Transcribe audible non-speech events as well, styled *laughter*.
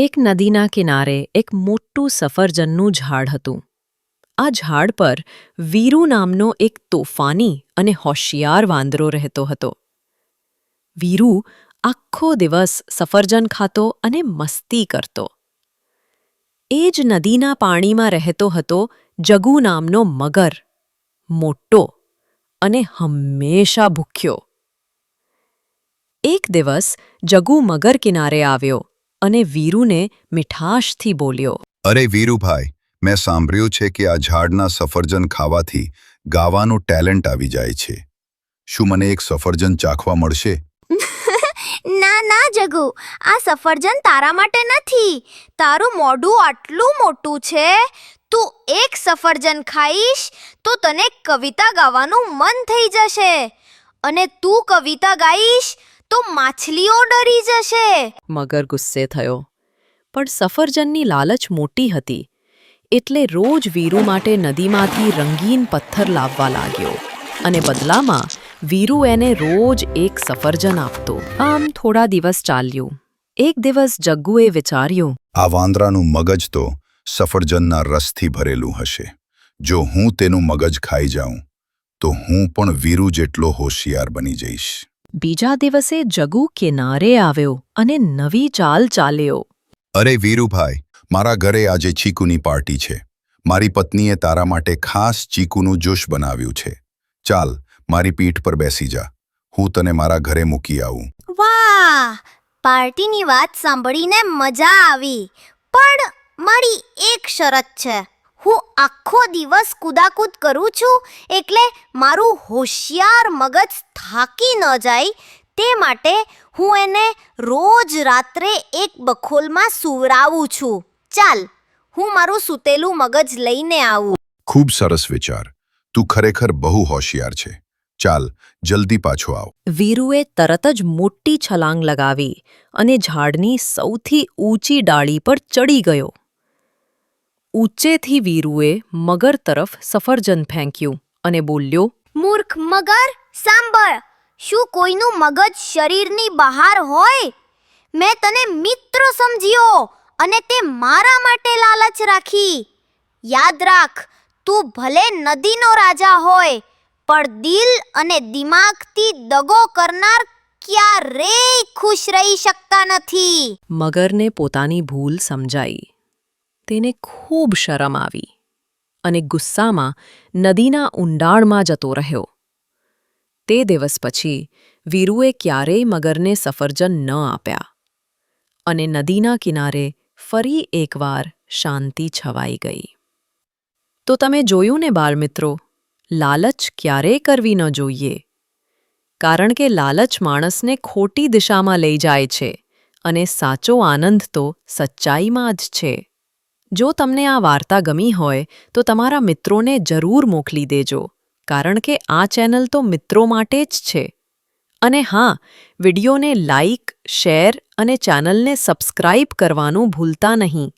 એક નદીના કિનારે એક મોટું સફરજનનું ઝાડ હતું. આ ઝાડ પર વીરુ નામનો એક તોફાની અને હોશિયાર વાંદરો રહેતો હતો. વીરુ આખો દિવસ સફરજન ખાતો અને મસ્તી કરતો. એ જ નદીના પાણીમાં રહેતો હતો જગુ નામનો મગર, મોટો અને હંમેશા ભૂખ્યો. એક દિવસ જગુ મગર કિનારે આવ્યો. અને વીરુને મીઠાશથી બોલ્યો અરે વીરુભાઈ મેં સાંભળ્યું છે કે આ ઝાડના સફરજન ખાવાથી ગાવાનું ટેલેન્ટ આવી જાય છે. શું મને એક સફરજન ચાખવા મળશે? *laughs* ના ના જગુ. આ સફરજન તારા માટે નથી. તારું મોઢું આટલું મોટું છે. તું એક સફરજન ખાઈશ તો તને કવિતા ગાવાનું મન થઈ જશે. અને તું કવિતા ગાઈશ તો માછલીઓ ડરી જશે. મગર ગુસ્સે થયો. પણ સફરજનની લાલચ મોટી હતી. એટલે રોજ વીરુ માટે નદીમાંથી રંગીન પથ્થર લાવવા લાગ્યો. અને બદલામાં વીરુ એને રોજ એક સફરજન આપતો. આમ થોડા દિવસ ચાલ્યું. એક દિવસ જગ્ગુએ વિચાર્યું આ વાંદરાનું મગજ તો સફરજનના રસથી ભરેલું હશે. જો હું તેનું મગજ ખાઈ જાઉં તો હું પણ વીરુ જેટલો હોશિયાર બની જઈશ. બીજા દિવસે જગુ કિનારે આવ્યો અને નવી ચાલ ચાલ્યો. અરે વીરુભાઈ મારા ઘરે આજે ચીકુની પાર્ટી છે. મારી પત્નીએ તારા માટે ખાસ ચીકુનું જ્યુસ બનાવ્યું છે. ચાલ મારી પીઠ પર બેસી જા. હું તને મારા ઘરે મૂકી આવું. વાહ! પાર્ટીની વાત સાંભળીને મજા આવી. પણ મારી એક શરત છે. હું આખો દિવસ કુદાકૂદ કરું છું એટલે મારું હોશિયાર મગજ થાકી ન જાય. તે માટે હું એને રોજ રાત્રે એક બખોલમાં સુવરાવું છું. ચાલ હું મારું સૂતેલું મગજ લઈને આવું. ખૂબ સરસ વિચાર. તું ખરેખર બહુ હોશિયાર છે. ચાલ જલ્દી પાછો આવ. વીરુએ તરત જ મોટી છલાંગ લગાવી અને ઝાડની સૌથી ઊંચી ડાળી પર ચડી ગયો. ઊંચેથી વીરુએ મગર તરફ સફરજન ફેંક્યું અને બોલ્યો મૂર્ખ મગર સાંભળ. શું કોઈનું મગજ શરીરની બહાર હોય? મેં તને મિત્ર સમજ્યો અને તે મારા માટે લાલચ રાખી. યાદ રાખ તું ભલે નદીનો રાજા હોય પણ દિલ અને દિમાગથી દગો કરનાર ક્યારેય ખુશ રહી શકતા નથી. મગરને પોતાની ભૂલ સમજાઈ. તેને ખૂબ શરમ આવી અને ગુસ્સામાં નદીના ઊંડાણમાં જતો રહ્યો. તે દિવસ પછી વીરુએ ક્યારેય મગરને સફરજન ન આપ્યા અને નદીના કિનારે ફરી એકવાર શાંતિ છવાઈ ગઈ. તો તમે જોયું ને બાળમિત્રો, લાલચ ક્યારેય કરવી ન જોઈએ? કારણ કે લાલચ માણસને ખોટી દિશામાં લઈ જાય છે અને સાચો આનંદ તો સચ્ચાઈમાં જ છે. જો તમને આ વાર્તા ગમી હોય, તો તમારા મિત્રોને જરૂર મોકલી દેજો, કારણ કે આ ચેનલ તો મિત્રો માટે જ છે. અને હા, વિડિયોને લાઇક શેર અને ચેનલને સબસ્ક્રાઇબ કરવાનું ભૂલતા નહીં.